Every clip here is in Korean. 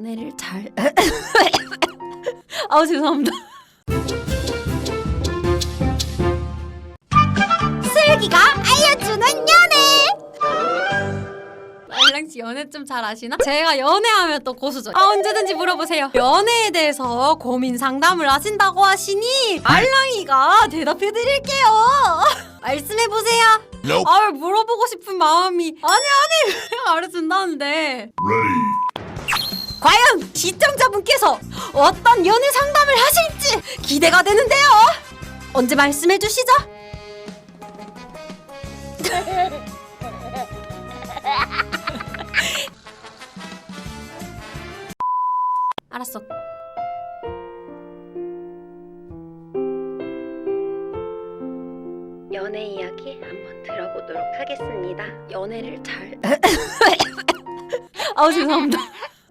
연애를 잘 아우 죄송합니다. 슬기가 알려주는 연애. 말랑 씨 연애 좀 잘 아시나? 제가 연애하면 또 고수죠. 아 언제든지 물어보세요. 연애에 대해서 고민 상담을 하신다고 하시니 말랑이가 대답해 드릴게요. 말씀해 보세요. Nope. 아 물어보고 싶은 마음이 아니 아니 왜 알려준다는데 Ready. 과연 시청자분께서 어떤 연애 상담을 하실지 기대가 되는데요. 언제 말씀해 주시죠? 알았어. 연애 이야기 한번 들어보도록 하겠습니다. 연애를 잘 아우 죄송합니다.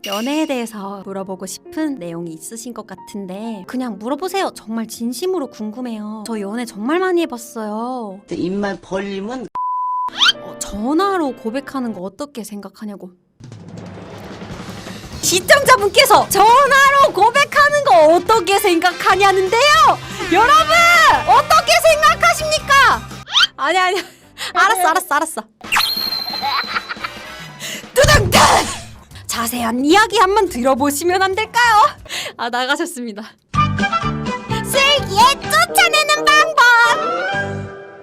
연애에 대해서 물어보고 싶은 내용이 있으신 것 같은데 그냥 물어보세요. 정말 진심으로 궁금해요. 저 연애 정말 많이 해봤어요. 입만 벌리면 어, 전화로 고백하는 거 어떻게 생각하냐고. 시청자분께서 전화로 고백하는 거 어떻게 생각하냐는데요. 여러분 어떻게 생각하십니까? 아니 아니 알았어 알았어 알았어. 자세한 이야기 한번 들어보시면 안 될까요? 아 나가셨습니다. 슬기에 쫓아내는 방법.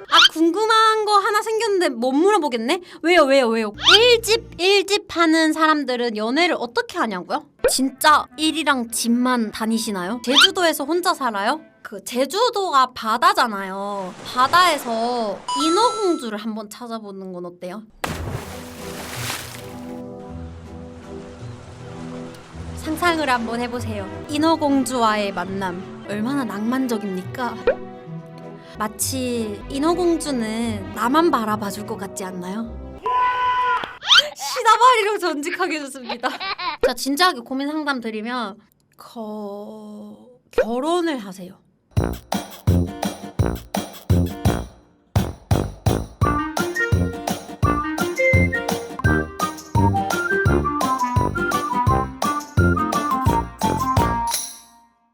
아 궁금한 거 하나 생겼는데 못 물어보겠네? 왜요 왜요 왜요? 1집 1집 하는 사람들은 연애를 어떻게 하냐고요? 진짜 1이랑 집만 다니시나요? 제주도에서 혼자 살아요? 그 제주도가 바다잖아요. 바다에서 인어공주를 한번 찾아보는 건 어때요? 상상을 한번 해보세요. 인어공주와의 만남 얼마나 낭만적입니까? 마치 인어공주는 나만 바라봐 줄 것 같지 않나요? 시다바리로 전직하게 해줬습니다. 자 진지하게 고민 상담 드리면 거... 결혼을 하세요.